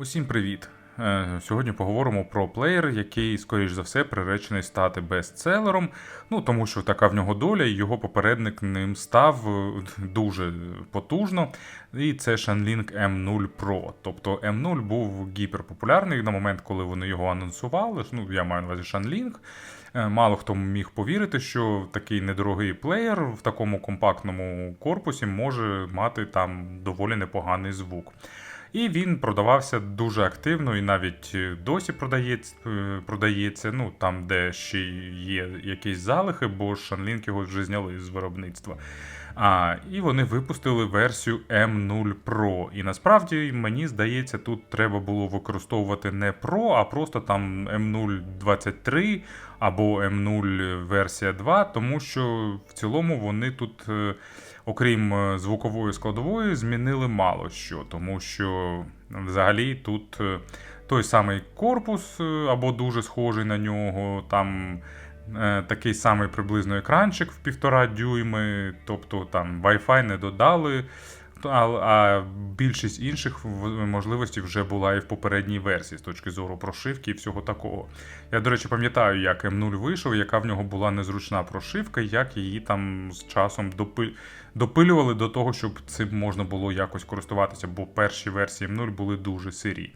Усім привіт! Е, Сьогодні поговоримо про плеєр, який, скоріш за все, приречений стати бестселером. Ну тому що така в нього доля, і його попередник ним став е, дуже потужно. І це Shanling M0 Pro. Тобто M0 був гіперпопулярний на момент, коли вони його анонсували. Ну, я маю на увазі Shanling. Е, Мало хто міг повірити, що такий недорогий плеєр в такому компактному корпусі може мати там доволі непоганий звук. І він продавався дуже активно і навіть е, досі продається, е, продається ну там, де ще є якісь залихи, бо шанлінг його вже зняли з виробництва. А, і вони випустили версію M0 Pro. І насправді, мені здається, тут треба було використовувати не Pro, а просто там M023 або M0 версія 2, тому що в цілому вони тут. е, окрім е, звукової складової, змінили мало що, тому що взагалі тут е, той самий корпус, або дуже схожий на нього, там такий самий приблизно екранчик в півтора дюйми, тобто там Wi-Fi не додали. А, а більшість інших можливостей вже була і в попередній версії з точки зору прошивки і всього такого. Я, до речі, пам'ятаю, як М0 вийшов, яка в нього була незручна прошивка, як її там з часом допи... допилювали до того, щоб цим можна було якось користуватися, бо перші версії М0 були дуже сирі.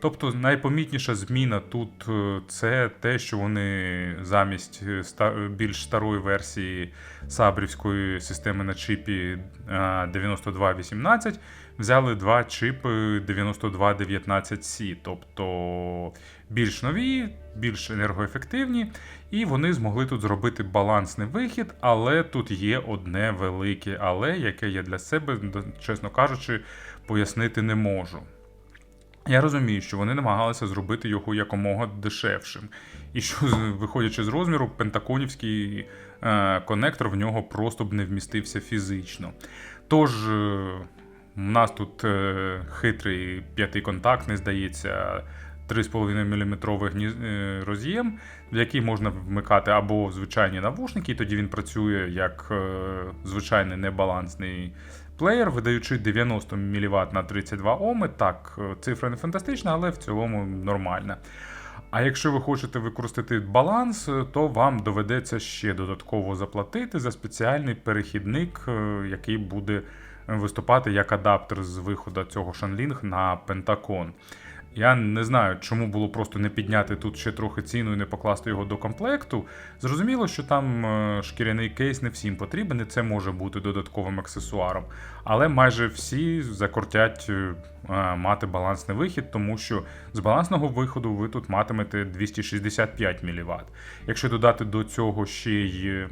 Тобто найпомітніша зміна тут е, це те, що вони замість е, більш старої версії сабрівської системи на чипі е, 9218 взяли два чипи 9219C, тобто більш нові, більш енергоефективні, і вони змогли тут зробити балансний вихід, але тут є одне велике але, яке я для себе, чесно кажучи, пояснити не можу. Я розумію, що вони намагалися зробити його якомога дешевшим. І що, виходячи з розміру, пентаконівський е, конектор в нього просто б не вмістився фізично. Тож, е, у нас тут е, хитрий п'ятий контакт, не здається, 3,5-мм е, роз'єм, в який можна вмикати або звичайні навушники, і тоді він працює як е, звичайний небалансний плеєр, видаючи 90 мВт на 32 Ом. Так, е, цифра не фантастична, але в цілому нормальна. А якщо ви хочете використати баланс, то вам доведеться ще додатково заплатити за спеціальний перехідник, який буде виступати як адаптер з виходу цього шанлінг на Пентакон. Я не знаю, чому було просто не підняти тут ще трохи ціну і не покласти його до комплекту. Зрозуміло, що там е, шкіряний кейс не всім потрібен, і це може бути додатковим аксесуаром. Але майже всі закортять е, е, мати балансний вихід, тому що з балансного виходу ви тут матимете 265 мВт. Якщо додати до цього ще й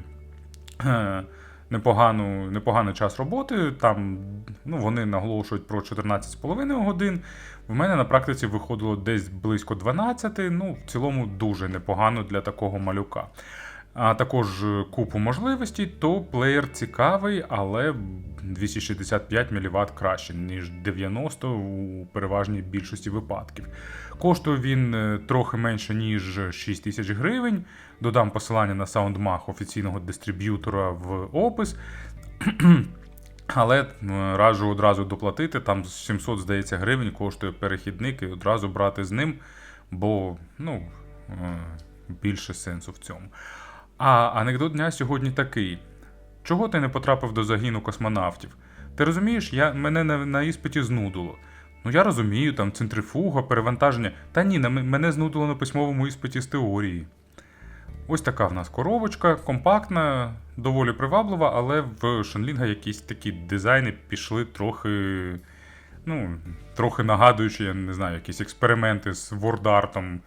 непогану, непоганий час роботи, там ну, вони наголошують про 14,5 годин. В мене на практиці виходило десь близько 12, ну, в цілому дуже непогано для такого малюка. А також е, купу можливостей, то плеєр цікавий, але 265 мВт краще, ніж 90 у переважній більшості випадків. Коштує він е, трохи менше, ніж 6 тисяч гривень. Додам посилання на SoundMag офіційного дистриб'ютора в опис. Але е, раджу одразу доплатити. Там 700, здається, гривень коштує перехідник і одразу брати з ним, бо ну, е, більше сенсу в цьому. А анекдот дня сьогодні такий: чого ти не потрапив до загіну космонавтів? Ти розумієш, я, мене на, на іспиті знудило. Ну я розумію, там центрифуга, перевантаження. Та ні, мене знудило на письмовому іспиті з теорії. Ось така в нас коробочка, компактна, доволі приваблива, але в Шенлінга якісь такі дизайни пішли трохи. Ну, трохи нагадуючи, я не знаю, якісь експерименти з вордартом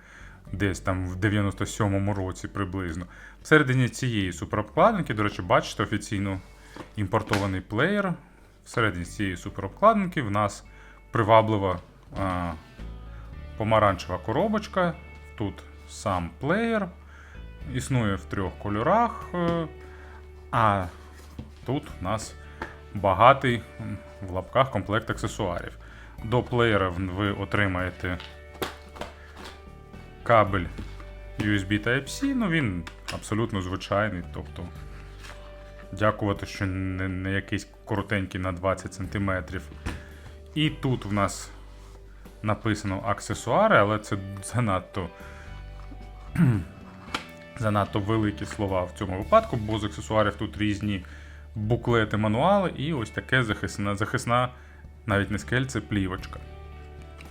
десь там в 97-му році приблизно. Всередині цієї суперобкладинки, до речі, бачите офіційно імпортований плеєр. Всередині цієї суперобкладинки в нас приваблива а, помаранчева коробочка. Тут сам плеєр. Існує в трьох кольорах. е, А тут у нас багатий в лапках комплект аксесуарів. До плеєра ви отримаєте кабель USB Type-C, ну він абсолютно звичайний. Тобто, дякувати, що не, не якийсь коротенький на 20 см. І тут в нас написано аксесуари, але це занадто. Занадто великі слова в цьому випадку, бо з аксесуарів тут різні буклети, мануали і ось таке захисна, захисна навіть не скель, це плівочка.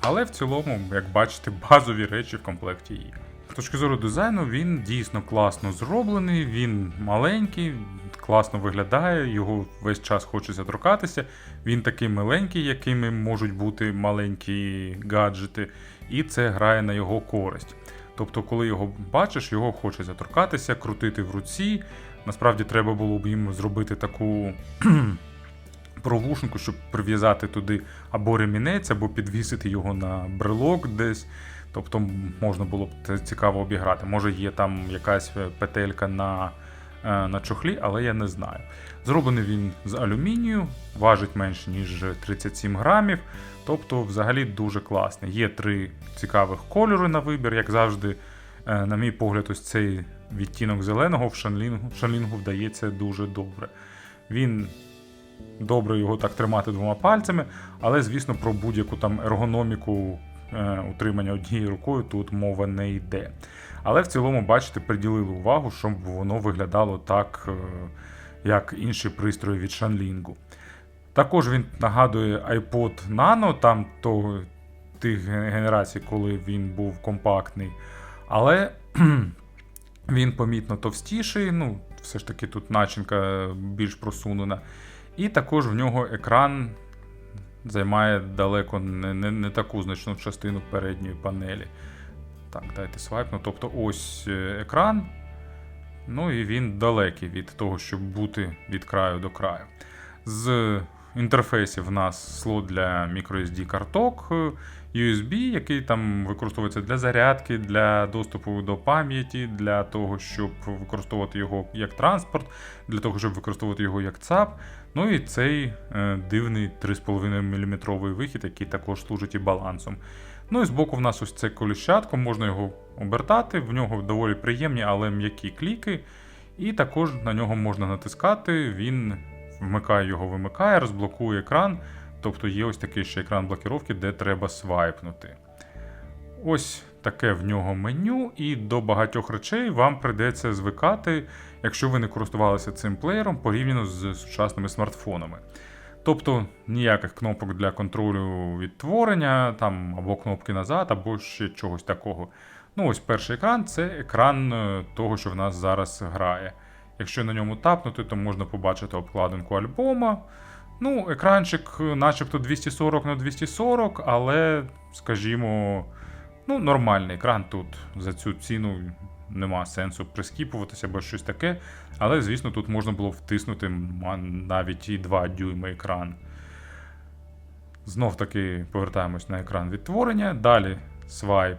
Але в цілому, як бачите, базові речі в комплекті є. З точки зору дизайну, він дійсно класно зроблений, він маленький, класно виглядає, його весь час хочеться торкатися. Він такий миленький, якими можуть бути маленькі гаджети, і це грає на його користь. Тобто, коли його бачиш, його хочеться торкатися, крутити в руці. Насправді треба було б їм зробити таку провушенку, щоб прив'язати туди або ремінець, або підвісити його на брелок десь. Тобто можна було б цікаво обіграти. Може є там якась петелька на е, на чохлі, але я не знаю. Зроблений він з алюмінію, важить менше, ніж 37 грамів. Тобто, взагалі дуже класний. Є три цікавих кольори на вибір, як завжди. Е, На мій погляд, ось цей відтінок зеленого в шанлінгу, шанлінгу вдається дуже добре. Він добре його так тримати двома пальцями, але, звісно, про будь-яку там ергономіку е, утримання однією рукою тут мова не йде. Але в цілому, бачите, приділили увагу, щоб воно виглядало так, е, як інші пристрої від Shanling. Також він нагадує iPod Nano, там то, тих генерацій, коли він був компактний. Але він помітно товстіший, ну, все ж таки тут начинка більш просунена. І також в нього екран займає далеко не, не, не таку значну частину передньої панелі. Так, дайте свайпну. Тобто ось е, екран. Ну і він далекий від того, щоб бути від краю до краю. З інтерфейсів в нас слот для microSD карток, USB, який там використовується для зарядки, для доступу до пам'яті, для того, щоб використовувати його як транспорт, для того, щоб використовувати його як ЦАП. Ну і цей е, дивний 3,5 мм вихід, який також служить і балансом. Ну і збоку в нас ось це коліщатко, можна його обертати, в нього доволі приємні, але м'які кліки. І також на нього можна натискати, він вмикає його, вимикає, розблокує екран. Тобто є ось такий ще екран блокіровки, де треба свайпнути. Ось таке в нього меню, і до багатьох речей вам прийдеться звикати, якщо ви не користувалися цим плеєром порівняно з сучасними смартфонами. Тобто ніяких кнопок для контролю відтворення, там або кнопки назад, або ще чогось такого. Ну, ось перший екран це екран е, того, що в нас зараз грає. Якщо на ньому тапнути, то можна побачити обкладинку альбома. Ну, екранчик, начебто 240 на 240, але, скажімо, ну, нормальний екран тут за цю ціну нема сенсу прискіпуватися або щось таке. Але, звісно, тут можна було втиснути навіть і 2 дюйми екран. Знов таки повертаємось на екран відтворення. Далі свайп,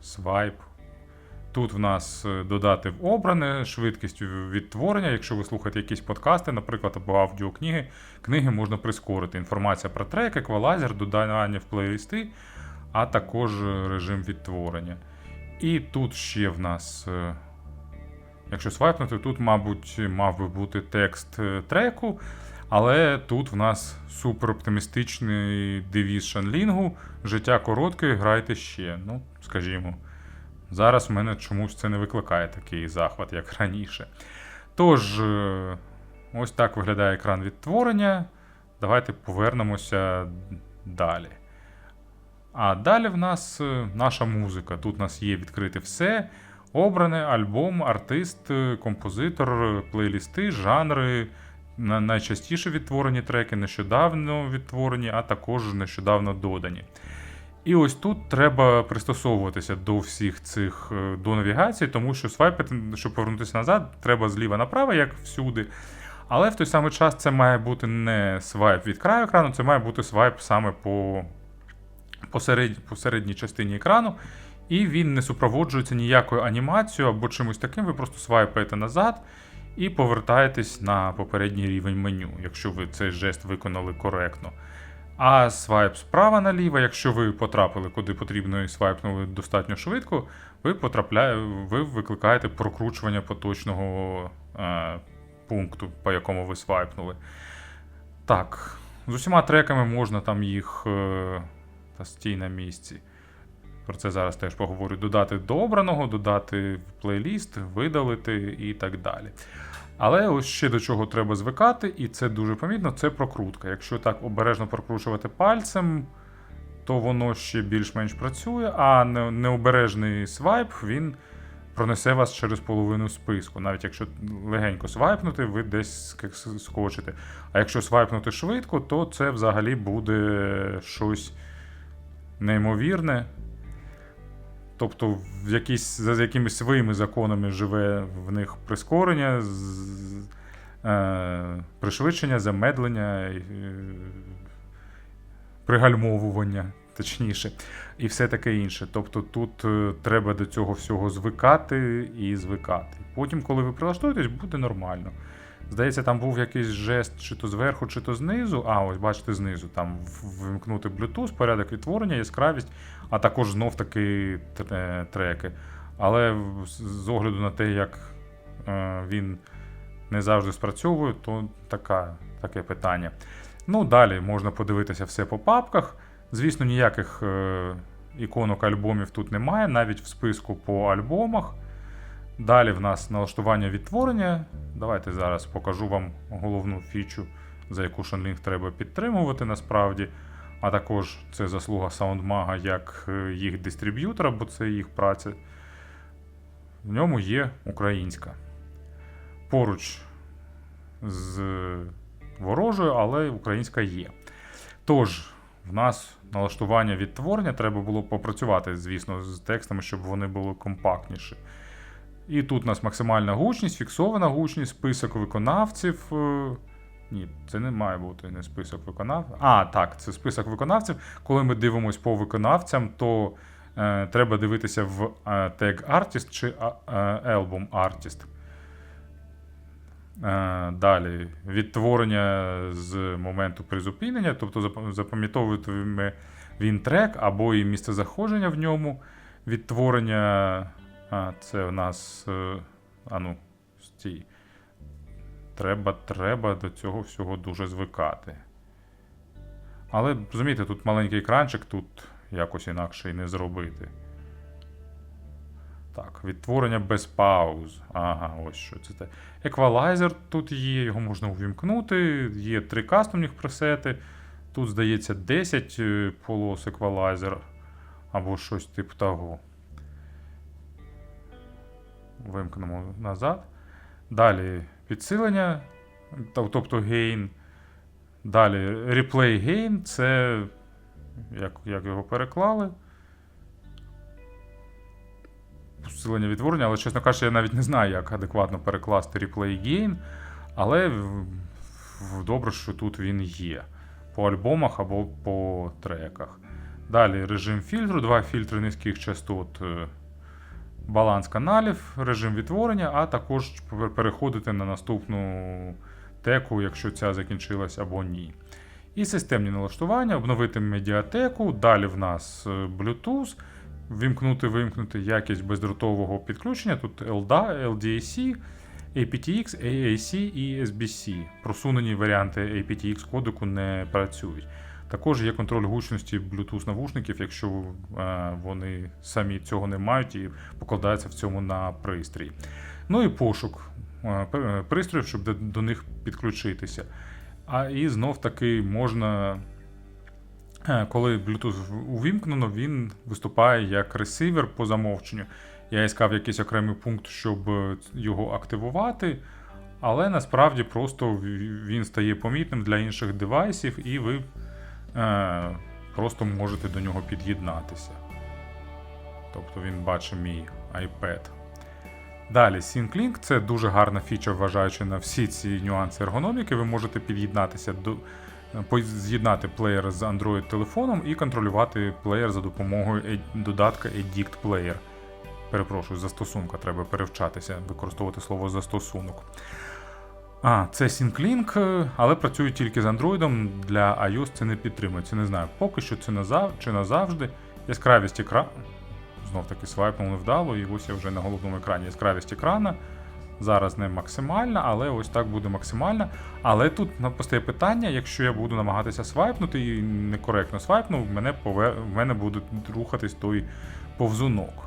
свайп. Тут в нас е, додати в обране швидкість відтворення. Якщо ви слухаєте якісь подкасти, наприклад, або аудіокниги, книги можна прискорити. Інформація про трек, еквалайзер, додання в плейлисти, а також режим відтворення. І тут ще в нас, е, якщо свайпнути, тут, мабуть, мав би бути текст е, треку. Але тут в нас супер оптимістичний девіз Шанлінгу. Життя коротке, грайте ще. Ну, скажімо. Зараз в мене чомусь це не викликає такий захват, як раніше. Тож, е, ось так виглядає екран відтворення. Давайте повернемося далі. А далі в нас е, наша музика. Тут у нас є відкрите все. Обране альбом, артист, е, композитор, плейлісти, жанри. Найчастіше відтворені треки, нещодавно відтворені, а також нещодавно додані. І ось тут треба пристосовуватися до всіх цих е, до навігації, тому що свайпити, щоб повернутися назад, треба зліва направо, як всюди. Але в той самий час це має бути не свайп від краю екрану, це має бути свайп саме по посеред, посередній частині екрану. І він не супроводжується ніякою анімацією або чимось таким. Ви просто свайпаєте назад і повертаєтесь на попередній рівень меню, якщо ви цей жест виконали коректно. А свайп справа наліво, якщо ви потрапили куди потрібно і свайпнули достатньо швидко, ви потрапляє, ви викликаєте прокручування поточного е, пункту, по якому ви свайпнули. Так, з усіма треками можна там їх е, та стій на місці. Про це зараз теж поговорю. Додати до обраного, додати в плейліст, видалити і так далі. Але ось ще до чого треба звикати, і це дуже помітно, це прокрутка. Якщо так обережно прокручувати пальцем, то воно ще більш-менш працює, а необережний свайп він пронесе вас через половину списку. Навіть якщо легенько свайпнути, ви десь скочите. А якщо свайпнути швидко, то це взагалі буде щось неймовірне. Тобто, в якісь, за якимись своїми законами живе в них прискорення, з- е, пришвидшення, замедлення, е, пригальмовування, точніше, і все таке інше. Тобто тут е, треба до цього всього звикати і звикати. Потім, коли ви прилаштуєтесь, буде нормально. Здається, там був якийсь жест, чи то зверху, чи то знизу. А, ось бачите, знизу. Там вимкнути Bluetooth, порядок відтворення, яскравість, а також знов таки треки. Але з- з огляду на те, як е, він не завжди спрацьовує, то така, таке питання. Ну, далі можна подивитися все по папках. Звісно, ніяких е, іконок альбомів тут немає, навіть в списку по альбомах. Далі в нас налаштування відтворення. Давайте зараз покажу вам головну фічу, за яку ShunLink треба підтримувати насправді. А також це заслуга SoundMag як е, їх дистриб'ютора, бо це їх праця. В ньому є українська. Поруч з ворожою, але українська є. Тож, в нас налаштування відтворення треба було попрацювати, звісно, з текстами, щоб вони були компактніші. І тут у нас максимальна гучність, фіксована гучність, список виконавців. е, Ні, це не має бути не список виконавців. А, так, це список виконавців. Коли ми дивимося по виконавцям, то е, треба дивитися в е, Tag Artist чи е, Album Artist. Е, Далі відтворення з моменту призупинення, тобто зап- запам'ятовуватиме він трек або і місце заходження в ньому. Відтворення. А, це у нас. е, А ну, стій. Треба, треба до цього всього дуже звикати. Але, розумієте, тут маленький екранчик, тут якось інакше і не зробити. Так, відтворення без пауз. Ага, ось що це. те. Еквалайзер тут є, його можна увімкнути. Є три кастомних пресети. Тут, здається, 10 е, полос еквалайзер або щось типу того. Вимкнемо назад. Далі підсилення, тобто гейн. Далі replay gain це як, як його переклали. Посилення відтворення, але, чесно кажучи, я навіть не знаю, як адекватно перекласти replay gain. Але добре, що тут він є. По альбомах або по треках. Далі режим фільтру, два фільтри низьких частот, е, баланс каналів, режим відтворення, а також переходити на наступну теку, якщо ця закінчилась або ні. І системні налаштування, обновити медіатеку. Далі в нас е, Bluetooth, вимкнути, вимкнути якість бездротового підключення. Тут LDA, LDAC, aptX, AAC і SBC. Просунені варіанти aptX кодеку не працюють. Також є контроль гучності Bluetooth навушників, якщо е, вони самі цього не мають і покладаються в цьому на пристрій. Ну і пошук е, е, пристроїв, щоб до, них підключитися. А і знов таки можна, коли Bluetooth увімкнено, він виступає як ресивер по замовченню. Я іскав якийсь окремий пункт, щоб його активувати. Але насправді просто він стає помітним для інших девайсів, і ви просто можете до нього під'єднатися. Тобто він бачить мій iPad. Далі, SyncLink це дуже гарна фіча, вважаючи на всі ці нюанси ергономіки. Ви можете під'єднатися до е, з'єднати плеєр з Android телефоном і контролювати плеєр за допомогою е- додатка Edict Player. Перепрошую, застосунка треба перевчатися, використовувати слово застосунок. А, це SyncLink, е, але працює тільки з Android, для iOS це не підтримується. Не знаю, поки що це назав... чи назавжди. Яскравість екрану. Знов таки свайпнули вдало, і ось я вже на головному екрані яскравість екрана. Зараз не максимальна, але ось так буде максимальна. Але тут постає питання: якщо я буду намагатися свайпнути і некоректно свайпну, в мене, пове... в мене буде рухатись той повзунок.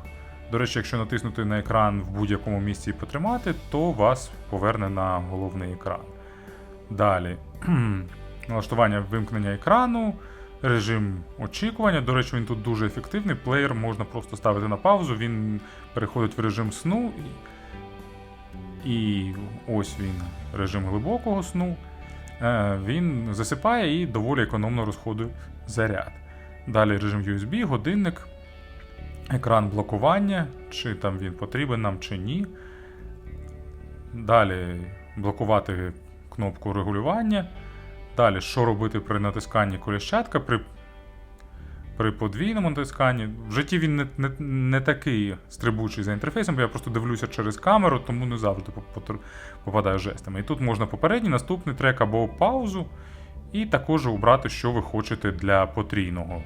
До речі, якщо натиснути на екран в будь-якому місці і потримати, то вас поверне на головний екран. Далі. Налаштування вимкнення екрану, режим очікування. До речі, він тут дуже ефективний. Плеєр можна просто ставити на паузу, він переходить в режим сну. І, ось він, режим глибокого сну. Е, Він засипає і доволі економно розходує заряд. Далі режим USB, годинник, екран блокування, чи там він потрібен нам, чи ні. Далі блокувати кнопку регулювання. Далі, що робити при натисканні коліщатка, при, при подвійному натисканні. В житті він не, не, не такий стрибучий за інтерфейсом, бо я просто дивлюся через камеру, тому не завжди попадаю жестами. І тут можна попередній, наступний трек або паузу, і також обрати, що ви хочете для потрійного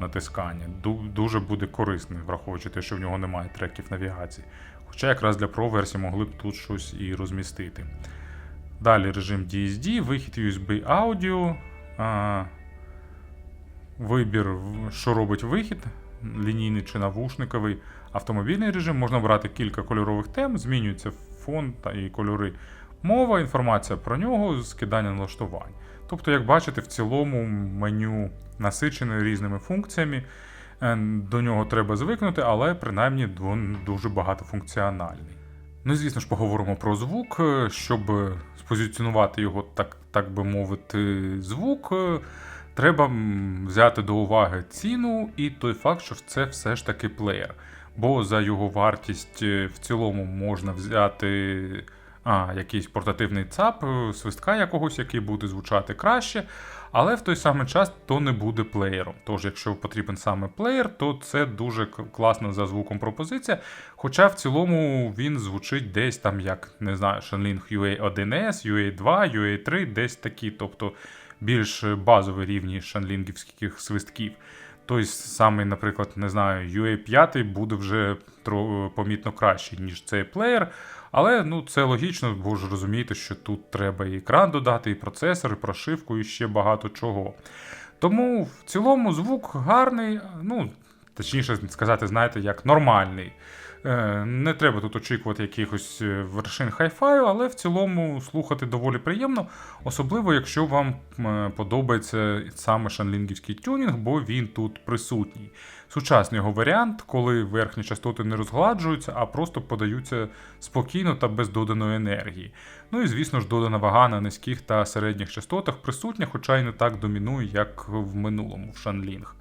натискання. Дуже буде корисно, враховуючи те, що в нього немає треків навігації. Хоча якраз для Pro версії могли б тут щось і розмістити. Далі режим DSD, вихід USB аудіо, вибір, що робить вихід, лінійний чи навушниковий, автомобільний режим. Можна обрати кілька кольорових тем, змінюється фон та і кольори. Мова, інформація про нього, скидання налаштувань. Тобто, як бачите, в цілому меню насичене різними функціями. Е, До нього треба звикнути, але принаймні він дуже багатофункціональний. Ну звісно ж поговоримо про звук. Е, Щоб спозиціонувати його, так, так би мовити, звук, е, треба взяти до уваги ціну і той факт, що це все ж таки плеєр. Бо за його вартість в цілому можна взяти а, якийсь портативний ЦАП, е, свистка якогось, який буде звучати краще, але в той самий час то не буде плеєром. Тож, якщо потрібен саме плеєр, то це дуже класна за звуком пропозиція. Хоча в цілому він звучить десь там, як не знаю, Shenling UA1S, UA2, UA3, десь такі, тобто більш базові рівні шанлінгівських свистків. Той самий, наприклад, не знаю, UA5 буде вже помітно кращий, ніж цей плеєр. Але ну, це логічно, бо ж розумієте, що тут треба і екран додати, і процесор, і прошивку, і ще багато чого. Тому в цілому звук гарний, ну, точніше сказати, знаєте, як нормальний. Е, Не треба тут очікувати якихось е, вершин хай-фаю, але в цілому слухати доволі приємно, особливо якщо вам подобається саме шанлінгівський тюнінг, бо він тут присутній. Сучасний його варіант, коли верхні частоти не розгладжуються, а просто подаються спокійно та без доданої енергії. Ну і звісно ж додана вага на низьких та середніх частотах присутня, хоча й не так домінує, як в минулому в Шанлінг.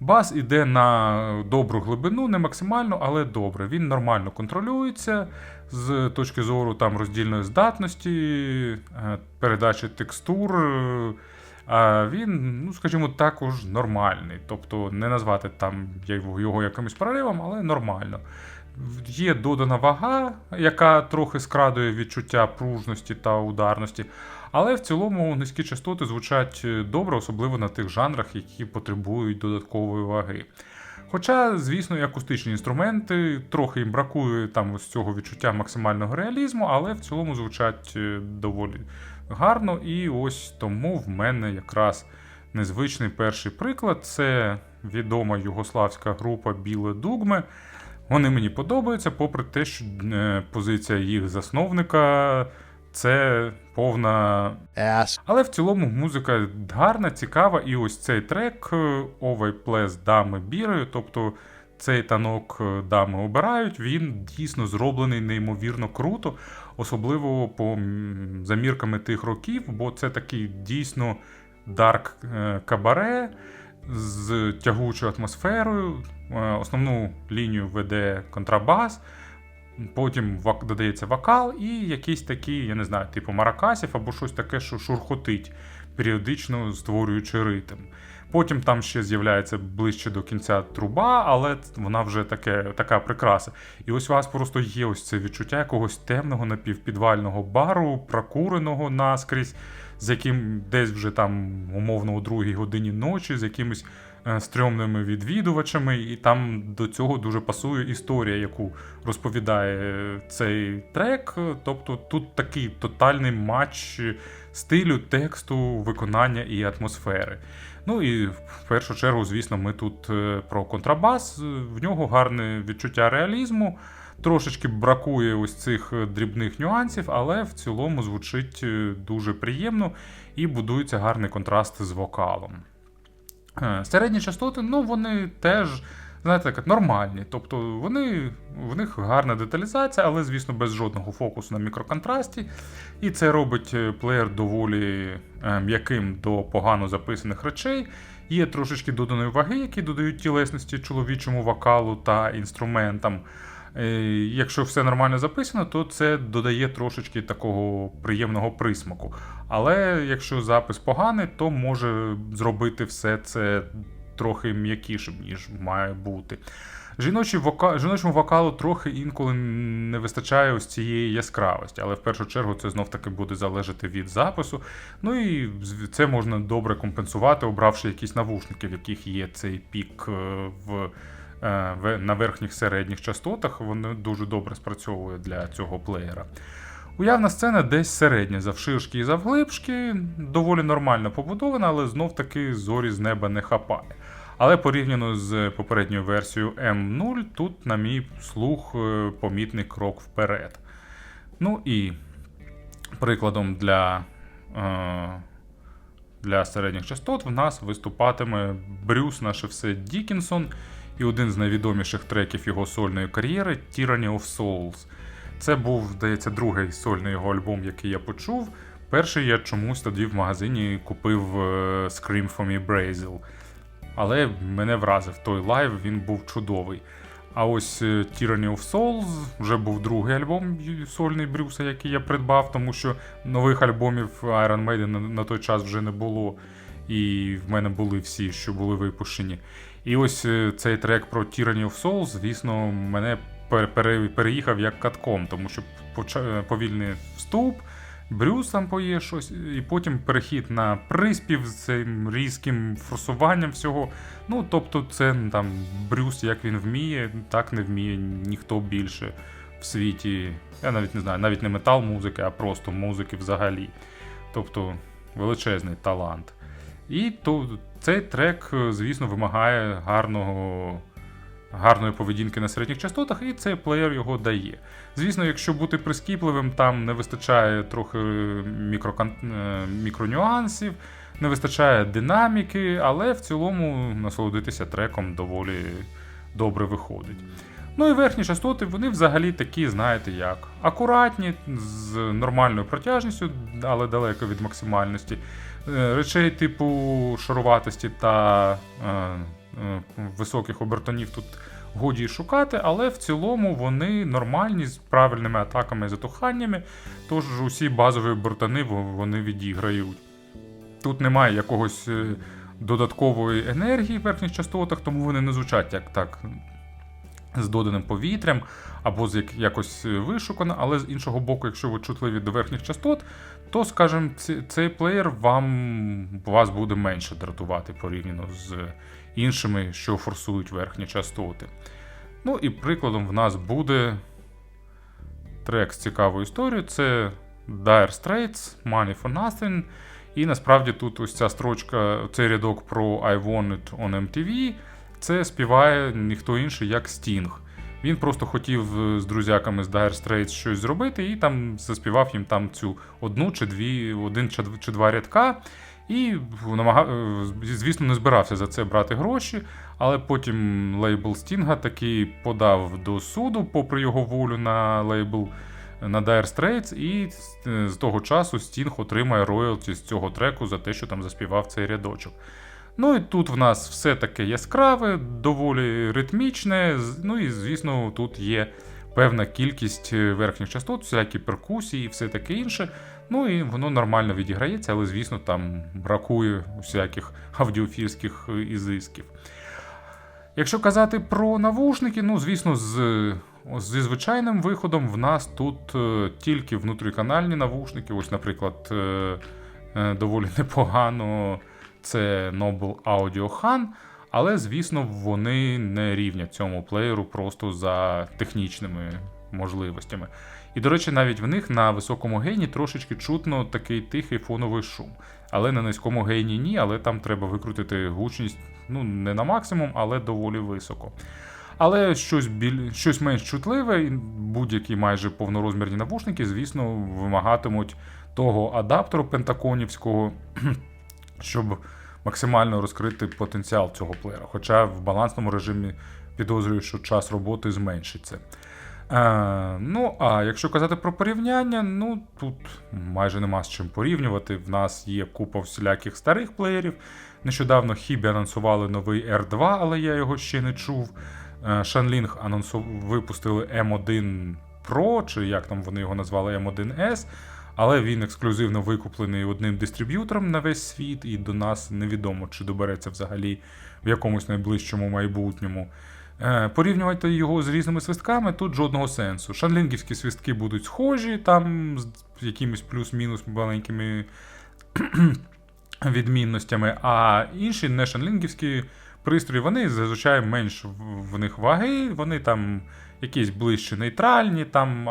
Бас іде на добру глибину, не максимально, але добре. Він нормально контролюється з точки зору там роздільної здатності, е, передачі текстур. Він, ну скажімо, також нормальний. Тобто не назвати там його якимось проривом, але нормально. Є додана вага, яка трохи скрадує відчуття пружності та ударності, але в цілому низькі частоти звучать е, добре, особливо на тих жанрах, які потребують додаткової ваги. Хоча, звісно, і акустичні інструменти, трохи їм бракує там ось цього відчуття максимального реалізму, але в цілому звучать е, доволі гарно. І ось тому в мене якраз незвичний перший приклад це відома югославська група Біле Дугме. Вони мені подобаються, попри те, що е, позиція їх засновника це повна ass, але в цілому музика гарна, цікава, і ось цей трек Овай Плес дами бірою, тобто цей танок е, дами обирають, він дійсно зроблений неймовірно круто, особливо по замірками тих років, бо це такий дійсно дарк е, кабаре з тягучою атмосферою. Е, Основну лінію веде контрабас. Потім додається вокал і якийсь такий, я не знаю, типу маракасів або щось таке, що шурхотить, періодично створюючи ритм. Потім там ще з'являється ближче до кінця труба, але вона вже таке, така прикраса. І ось у вас просто є ось це відчуття якогось темного напівпідвального бару, прокуреного наскрізь, з яким десь вже там умовно о другій годині ночі, з якимись е, стрьомними відвідувачами, і там до цього дуже пасує історія, яку розповідає цей трек. Тобто тут такий тотальний матч стилю, тексту, виконання і атмосфери. Ну і в першу чергу, звісно, ми тут е, про контрабас. В нього гарне відчуття реалізму. Трошечки бракує ось цих е, дрібних нюансів, але в цілому звучить е, дуже приємно і будується гарний контраст з вокалом. Середні частоти, ну вони теж, знаєте, так, нормальні. Тобто вони, в них гарна деталізація, але, звісно, без жодного фокусу на мікроконтрасті. І це робить е, плеєр доволі е, м'яким до погано записаних речей. Є трошечки доданої ваги, які додають тілесності чоловічому вокалу та інструментам. Е, Якщо все нормально записано, то це додає трошечки такого приємного присмаку. Але якщо запис поганий, то може зробити все це трохи м'якішим, ніж має бути. Жіночий вока... Жіночому вокалу трохи інколи не вистачає ось цієї яскравості, але в першу чергу це знов таки буде залежати від запису. Ну і це можна добре компенсувати, обравши якісь навушники, в яких є цей пік е, в, е, на верхніх середніх частотах. Вони дуже добре спрацьовують для цього плеєра. Уявна сцена десь середня завширшки і завглибшки, доволі нормально побудована, але знов таки зорі з неба не хапає. Але порівняно з попередньою версією М0, тут, на мій слух, е, помітний крок вперед. Ну і прикладом для, е, для середніх частот в нас виступатиме Брюс наше все Дікінсон і один з найвідоміших треків його сольної кар'єри Tyranny of Souls. Це був, здається, другий сольний його альбом, який я почув. Перший я чомусь тоді в магазині купив е, Scream for Me Brazil. Але мене вразив той лайв, він був чудовий. А ось е, Tyranny of Souls вже був другий альбом сольний Брюса, який я придбав, тому що нових альбомів Iron Maiden на, той час вже не було. І в мене були всі, що були випущені. І ось е, цей трек про Tyranny of Souls, звісно, мене переїхав як катком, тому що повільний вступ, Брюс там поє щось, і потім перехід на приспів з цим різким форсуванням всього. Ну, тобто, це там Брюс, як він вміє, так не вміє ніхто більше в світі. Я навіть не знаю, навіть не метал музики, а просто музики взагалі. Тобто величезний талант. І то, цей трек, звісно, вимагає гарного, гарної поведінки на середніх частотах, і цей плеєр його дає. Звісно, якщо бути прискіпливим, там не вистачає трохи мікрокон... е, мікронюансів, не вистачає динаміки, але в цілому насолодитися треком доволі добре виходить. Ну і верхні частоти, вони взагалі такі, знаєте як, акуратні, з нормальною протяжністю, але далеко від максимальності. Е, Речей типу шаруватості та е, високих обертонів тут годі шукати, але в цілому вони нормальні з правильними атаками і затуханнями, тож усі базові обертони вони відіграють. Тут немає якогось е, додаткової енергії в верхніх частотах, тому вони не звучать як так з доданим повітрям або з як, якось е, вишукано, але з іншого боку, якщо ви чутливі до верхніх частот, то, скажімо, цей плеєр вам вас буде менше дратувати порівняно з іншими, що форсують верхні частоти. Ну і прикладом в нас буде трек з цікавою історією. Це Dire Straits, Money for Nothing. І насправді тут ось ця строчка, цей рядок про I Want It on MTV. Це співає ніхто інший, як Sting. Він просто хотів е, з друзяками з Dire Straits щось зробити, і там заспівав їм там цю одну чи дві, один чи два рядка. І намага... е, звісно, не збирався за це брати гроші, але потім лейбл Стінга таки подав до суду, попри його волю на лейбл на Dire Straits, і е, з того часу Стінг отримає роялті з цього треку за те, що там заспівав цей рядочок. Ну і тут в нас все таке яскраве, доволі ритмічне. Ну і звісно, тут є певна кількість е, верхніх частот, всякі перкусії і все таке інше. Ну і воно нормально відіграється, але звісно, там бракує всяких аудіофільських е, ізисків. Якщо казати про навушники, ну звісно, з, зі звичайним виходом в нас тут е, тільки внутріканальні навушники. Ось, наприклад, е, доволі непогано. Це Noble Audio Han, але, звісно, вони не рівнять цьому плеєру просто за технічними можливостями. І, до речі, навіть в них на високому гейні трошечки чутно такий тихий фоновий шум. Але на низькому гейні ні, але там треба викрутити гучність ну, не на максимум, але доволі високо. Але щось біль... щось менш чутливе, будь-які майже повнорозмірні навушники, звісно, вимагатимуть того адаптеру пентаконівського, щоб максимально розкрити потенціал цього плеєра. Хоча в балансному режимі підозрюю, що час роботи зменшиться. Е, ну, а якщо казати про порівняння, ну тут майже нема з чим порівнювати. В нас є купа всіляких старих плеєрів. Нещодавно Хібі анонсували новий R2, але я його ще не чув. Е, Shanling анонсу... випустили M1 Pro, чи як там вони його назвали M1S, але він ексклюзивно викуплений одним дистриб'ютором на весь світ, і до нас невідомо, чи добереться взагалі в якомусь найближчому майбутньому. Е, Порівнювати його з різними свистками тут жодного сенсу. Шанлінгівські свистки будуть схожі, там з якимись плюс-мінус маленькими відмінностями, а інші не шанлінгівські пристрої, вони зазвичай менш в- них ваги, вони там якісь ближче нейтральні, там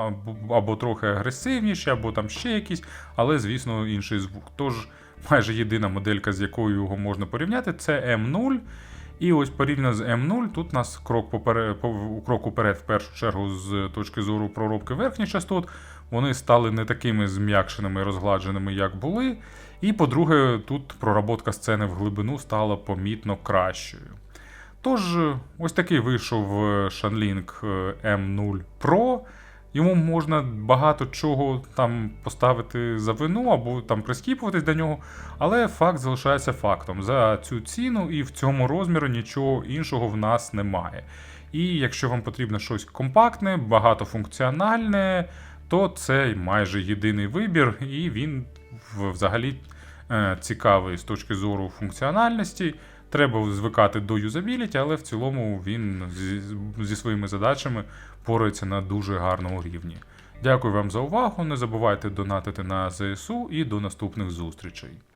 або, трохи агресивніші, або там ще якісь, але, звісно, інший звук. Тож майже єдина моделька, з якою його можна порівняти, це M0. І ось порівняно з M0, тут у нас крок, поперед, крок уперед, в першу чергу, з точки зору проробки верхніх частот, вони стали не такими зм'якшеними розгладженими, як були. І, по-друге, тут проработка сцени в глибину стала помітно кращою. Тож, ось такий вийшов Shanling е, M0 Pro. Йому можна багато чого там поставити за вину або там прискіпуватись до нього, але факт залишається фактом. За цю ціну і в цьому розмірі нічого іншого в нас немає. І якщо вам потрібно щось компактне, багатофункціональне, то це майже єдиний вибір, і він взагалі е, цікавий з точки зору функціональності. Треба звикати до юзабіліті, але в цілому він зі, зі своїми задачами порається на дуже гарному рівні. Дякую вам за увагу. Не забувайте донатити на ЗСУ і до наступних зустрічей.